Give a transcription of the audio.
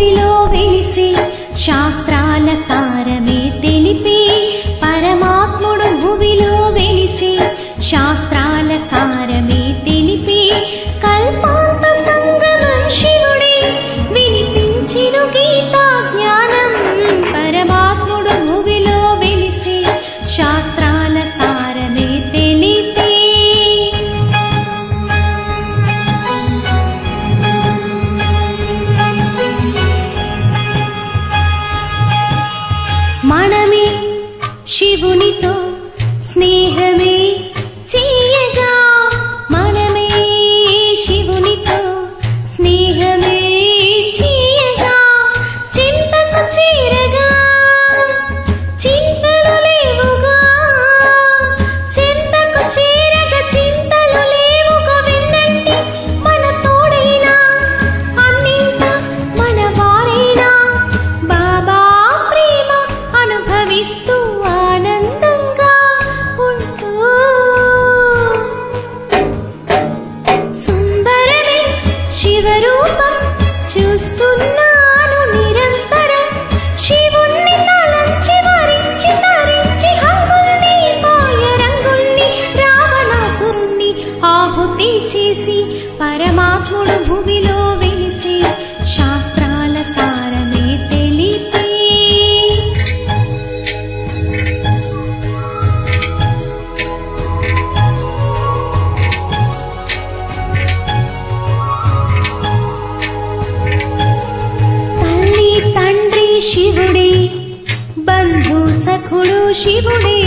భూమిలో వెలిసి శాస్త్రాల సారమే తెలిపి মানামি শিবনী তো భూమిలో వేసే శాస్త్రాల సారమే తండ్రి శివుడే బంధు సఖుడు శివుడే.